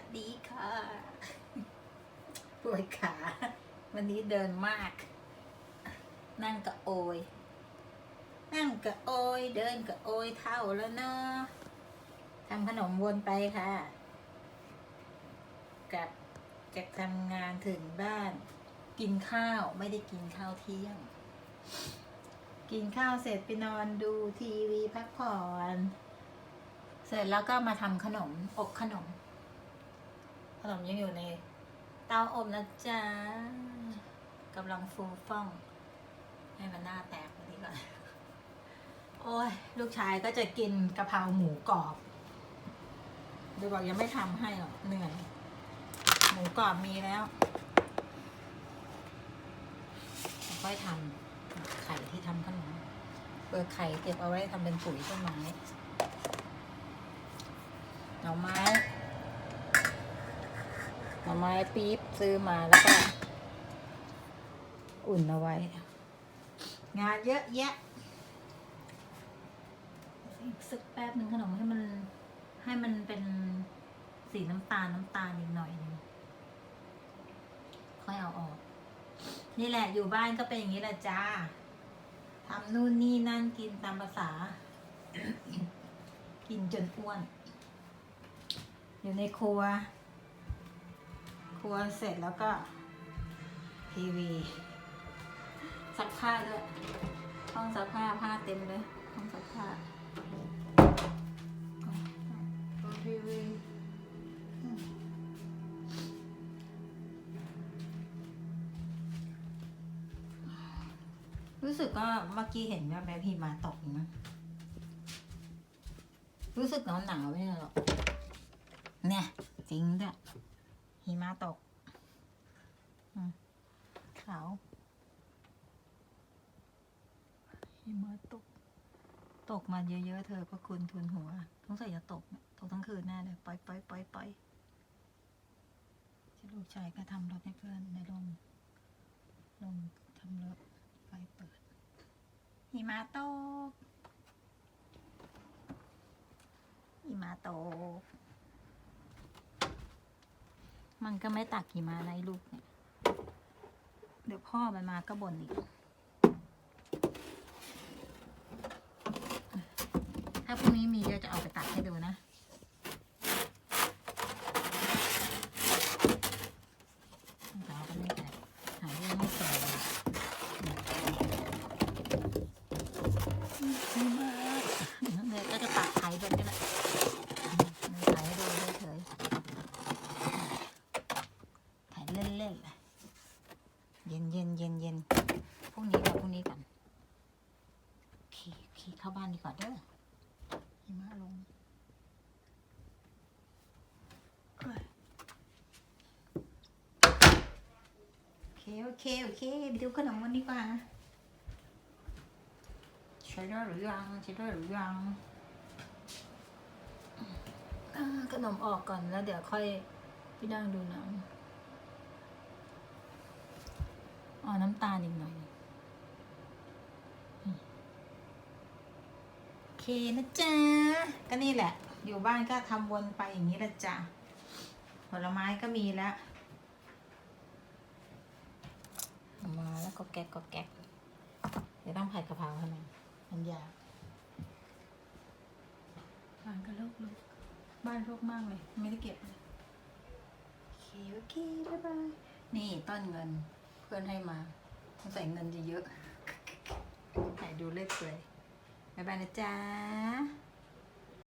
สดีค่ะปวดขา วันนี้เดินมาก นั่งกะโอย นั่งกะโอย เดินกะโอยเท่าแล้วเนาะทำขนมวนไปค่ะ กลับจากทำงานถึงบ้าน กินข้าวไม่ได้กินข้าวเที่ยง กินข้าวเสร็จไปนอนดูทีวีพักผ่อน เสร็จแล้วก็มาทำขนมอบขนม ขนมยังอยู่ในเตาอบนะจ๊ะกำลังฟูฟ่อง ให้มันหน้าแตกกว่านี้ก่อน โอ้ย ลูกชายก็จะกินกะเพราหมูกรอบดูบอกยังไม่ทำให้หรอกเหนื่อยหมูกรอบมีแล้วค่อยทำไข่ที่ทำขนมเปลือกไข่เก็บเอาไว้ทำเป็นปุ๋ยต้นไม้หน่อไม้ น่อไม้ปี๊บซื้อมาแล้วก็อุ่นเอาไว้ งานเยอะแยะ อีกสักแป๊บหนึ่งขนมให้มันให้มันเป็นสีน้ำตาลน้ำตาลอีกหน่อยหนึงค่อยเอาออก นี่แหละอยู่บ้านก็เป็นอย่างนี้แหละจ้าทำนู่นนี่นั่นกินตามภาษา กินจนอ้วน อยู่ในครัว ครัวเสร็จแล้วก็ทีวีซักผ้าด้วยห้องซักผ้าผ้าเต็มเลยห้องซักผ้าทีวีรู้สึกว่าเมื่อกี้เห็นว่าแบบหิมะตกนะ รู้สึกหนาวหนาวๆไม่หรอกเนี่ย จริงด้วย หิมะตกขาวหิมะตก ตกมาเยอะๆเธอก็คุณทุนหัวต้องใส่จะตกตกทั้งคืนแน่เลยปล่อยปล่อยปล่อยปล่อยที่ลูกชายก็ทำรถให้เพื่อนในโรงโรงทำรถไฟเปิดหิมะตกหิมะตก มันก็ไม่ตักกี่มะในลูกเนี่ย เดี๋ยวพ่อมันมาก็บ่นอีก ถ้าพรุ่งนี้มีเดี๋ยวจะเอาไปตักให้ดูนะ เราก็ไม่ตัดหาเรื่องไม่เจอเลยเดี๋ยวก็จะตัดไถเป็นกันแหละไถให้ดูเฉยๆไถเล่นๆเลยเย็นเย็นเย็นเย็นพรุ่งนี้กับพรุ่งนี้ก่อน ขี่เข้าบ้านดีกว่าเด้อหิมะลงเอ้ยโอเค โอเค โอเคไปดูขนมกันดีกว่าใช้ได้หรือยังใช้ได้หรือยังขนมออกก่อนแล้วเดี๋ยวค่อยพี่นั่งดูหนังอ๋อน้ำตาลอีกหน่อย โอเค นะจ๊ะก็นี่แหละ อยู่บ้านก็ทำวนไปอย่างนี้แหละจ้ะผลไม้ก็มีแล้วเอามาแล้วก็แก๊กก็แก๊กเดี๋ยวต้องผัดกะเพราให้มันมันยากบ้านก็โลกเลยบ้านโลกมากเลย ไม่ได้เก็บเลยโอเคโอเคบ๊ายบายนี่ต้นเงินเพื่อนให้มาต้องใส่เงินเยอะๆไหนดูเลขเลย บ๊ายบายนะจ๊ะ